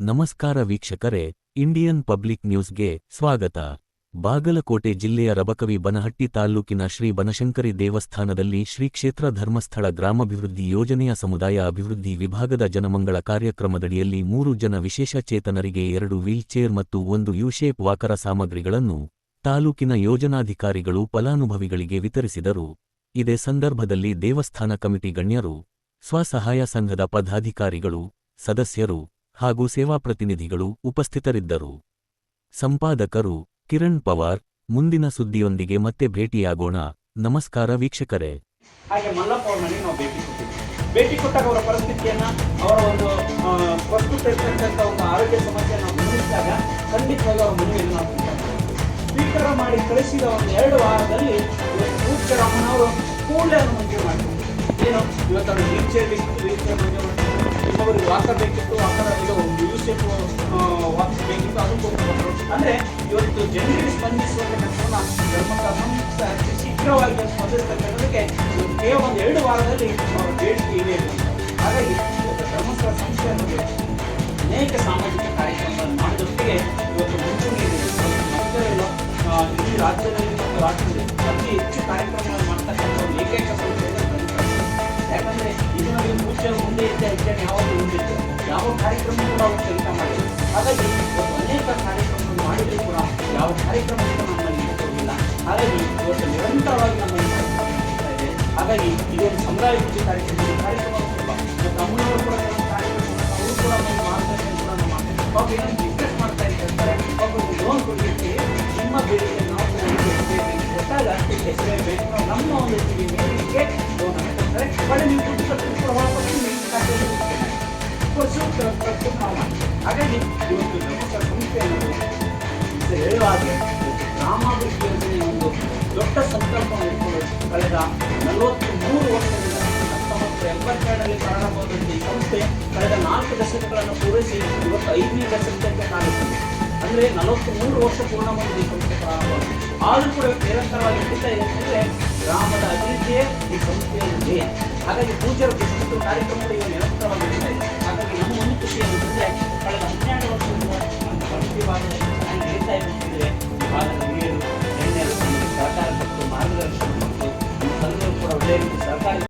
ನಮಸ್ಕಾರ ವೀಕ್ಷಕರೇ, Indian public ನ್ಯೂಸ್ಗೆ ಸ್ವಾಗತ. ಬಾಗಲಕೋಟೆ ಜಿಲ್ಲೆಯ ರಬಕವಿ ಬನಹಟ್ಟಿ ತಾಲ್ಲೂಕಿನ ಶ್ರೀ ಬನಶಂಕರಿ ದೇವಸ್ಥಾನದಲ್ಲಿ ಶ್ರೀ ಕ್ಷೇತ್ರ ಧರ್ಮಸ್ಥಳ ಗ್ರಾಮಾಭಿವೃದ್ಧಿ ಯೋಜನೆಯ ಸಮುದಾಯ ಅಭಿವೃದ್ಧಿ ವಿಭಾಗದ ಜನಮಂಗಳ ಕಾರ್ಯಕ್ರಮದಡಿಯಲ್ಲಿ ಮೂರು ಜನ ವಿಶೇಷ ಚೇತನರಿಗೆ ಎರಡು ವೀಲ್ಚೇರ್ ಮತ್ತು ಒಂದು ಯುಶೇಪ್ ವಾಕರ ಸಾಮಗ್ರಿಗಳನ್ನು ತಾಲೂಕಿನ ಯೋಜನಾಧಿಕಾರಿಗಳು ಫಲಾನುಭವಿಗಳಿಗೆ ವಿತರಿಸಿದರು. ಇದೇ ಸಂದರ್ಭದಲ್ಲಿ ದೇವಸ್ಥಾನ ಕಮಿಟಿ ಗಣ್ಯರು, ಸ್ವಸಹಾಯ ಸಂಘದ ಪದಾಧಿಕಾರಿಗಳು, ಸದಸ್ಯರು ಹಾಗೂ ಸೇವಾ ಪ್ರತಿನಿಧಿಗಳು ಉಪಸ್ಥಿತರಿದ್ದರು. ಸಂಪಾದಕರು ಕಿರಣ್ ಪವಾರ್, ಮುಂದಿನ ಸುದ್ದಿಯೊಂದಿಗೆ ಮತ್ತೆ ಭೇಟಿಯಾಗೋಣ. ನಮಸ್ಕಾರ ವೀಕ್ಷಕರೇ. ಹಾಗೆ ಮಲ್ಲಪ್ಪ ಅವ್ರ ಮನೆಗೆ ನಾವು ಭೇಟಿ ಕೊಟ್ಟಿದ್ದೀವಿ ಭೇಟಿ ಕೊಟ್ಟಾಗ ಅವರ ಪರಿಸ್ಥಿತಿಯನ್ನ, ಅವರ ಒಂದು ಪ್ರಸ್ತುತ ಇರ್ತಕ್ಕಂಥ ಒಂದು ಆರೋಗ್ಯ ಸಮಸ್ಯೆಯನ್ನು ಮುಂದಿಸಿದಾಗ ಖಂಡಿತವಾಗಿ ಅವರ ಮನೆಯಲ್ಲಿ ನಾವು ಸ್ವೀಕಾರ ಮಾಡಿ ಕಳಿಸಿದ ಒಂದು ಎರಡು ವಾರದಲ್ಲಿ ಪೂಜ್ಯರಾಮನವರು ಕೂಡಲೇ ಅನ್ನು ಮಂಜೂರು ಮಾಡಿದ್ರು. ಏನು? ಇವತ್ತು ಅವರು ವೀಲ್ ಚೇರ್ ಇನ್ನೊಬ್ಬರಿಗೆ ವಾಕರ್ ಬೇಕಿತ್ತು ವಾಕರ್ ಒಂದು ಯೂಸ್ ವಾಕರ್ ಬೇಕಿತ್ತು, ಅದು ಕೊಟ್ಟರು. ಅಂದ್ರೆ ಇವತ್ತು ಜನರಿಗೆ ಅತಿ ಶೀಘ್ರವಾಗಿ ಸ್ಪಂದಿಸ್ತಕ್ಕಂಥದಕ್ಕೆ ಕೇವಲ ಒಂದು ಎರಡು ವಾರದಲ್ಲಿ ಬೇಡಿಕೆ ಇದೆ ಹಾಗಾಗಿ ಧರ್ಮಸ್ಥಳ ಸಂಸ್ಥೆ ಅನ್ನೋದು ಅನೇಕ ಸಾಮಾಜಿಕ ಕಾರ್ಯಕ್ರಮಗಳನ್ನು ಮಾಡೋದೊಟ್ಟಿಗೆ ಇವತ್ತು ಮುಂಚೂಣಿಯಲ್ಲಿ ಇಡೀ ರಾಜ್ಯದಲ್ಲಿ ಮತ್ತು ರಾಷ್ಟ್ರದಲ್ಲಿ ಅತಿ ಹೆಚ್ಚು ಕಾರ್ಯಕ್ರಮಗಳನ್ನು ಮಾಡ್ತಕ್ಕಂಥ ಏಕೈಕ ಸಂಸ್ಥೆ ಮುಂದಿತ್ತು ಯಾವ ಕಾರ್ಯಕ್ರಮ ಕೂಡ ಅವರು ಕೆಲಸ ಮಾಡಿದ್ರು ಹಾಗಾಗಿ ಅನೇಕ ಕಾರ್ಯಕ್ರಮವನ್ನು ಮಾಡಿದ್ರು ಕೂಡ ಯಾವ ಕಾರ್ಯಕ್ರಮ ಕೂಡ ನಮ್ಮಲ್ಲಿ ಹೋಗಿಲ್ಲ ಹಾಗಾಗಿ ಇವತ್ತು ನಿರಂತರವಾಗಿ ನಮ್ಮಲ್ಲಿ ಹಾಗಾಗಿ ಇದೊಂದು ಸಮುದಾಯ ಅಭಿವೃದ್ಧಿ ಕಾರ್ಯಕ್ರಮ ಕಾರ್ಯಕ್ರಮ ಅಮ್ಮನವರು ಕೂಡ ಕಾರ್ಯಕ್ರಮವನ್ನು ಅವರು ಕೂಡ ನಮ್ಮ ಮಾರ್ಗದರ್ಶನ ಕೂಡ ನಮ್ಮ ಪಾಪ ಏನಂತ ರಿಕ್ವೆಸ್ಟ್ ಮಾಡ್ತಾ ಇದ್ದಾರೆ ಪಾಪ ಲೋನ್ ಕೊಡಲಿಕ್ಕೆ ನಿಮ್ಮ ಬೇಡಿಕೆ ನಾವು ಕೊಟ್ಟಾಗ ನಾವು ನಮ್ಮ ಒಂದು ಲೋನ್ ಕೊಡ್ತಾರೆ ಬಟ್ ನೀವು ಹಾಗಾಗಿ ಇವತ್ತು ಅನ್ನೋದು ಇದು ಹೇಳುವ ಹಾಗೆ ಗ್ರಾಮಾಭಿವೃದ್ಧಿ ಒಂದು ದೊಡ್ಡ ಸಂಕಲ್ಪವನ್ನು ಇಟ್ಕೊಂಡು ಕಳೆದ ನಲವತ್ತು ಮೂರು ವರ್ಷದಿಂದ ಹತ್ತೊಂಬತ್ತು ಎಂಬತ್ತೆರಡರಲ್ಲಿ ಪ್ರಾರಂಭವಾದಂಥ ಈ ಸಂಸ್ಥೆ ಕಳೆದ ನಾಲ್ಕು ದಶಕಗಳನ್ನು ಪೂರೈಸಿ ಇವತ್ತು ಐದನೇ ದಶಕಕ್ಕೆ ಕಾಣುತ್ತದೆ ಅಂದರೆ ನಲವತ್ತು ಮೂರು ವರ್ಷ ಪೂರ್ಣಗೊಂಡಿದೆ ಈ ಸಂಸ್ಥೆ ಪ್ರಾರಂಭವಾಗಿದೆ. ಆದರೂ ಕೂಡ ನಿರಂತರವಾಗಿ ನಡೀತಾ ಇದೆ ಗ್ರಾಮದ ಅಭಿವೃದ್ಧಿಯೇ ಈ ಸಂಸ್ಥೆಯ ಧ್ಯೇಯ. ಹಾಗಾಗಿ ಪೂಜ್ಯರ ಪ್ರತಿಯೊಂದು ಕಾರ್ಯಕ್ರಮಗಳು ಇವಾಗ ನಿರಂತರವಾಗಿ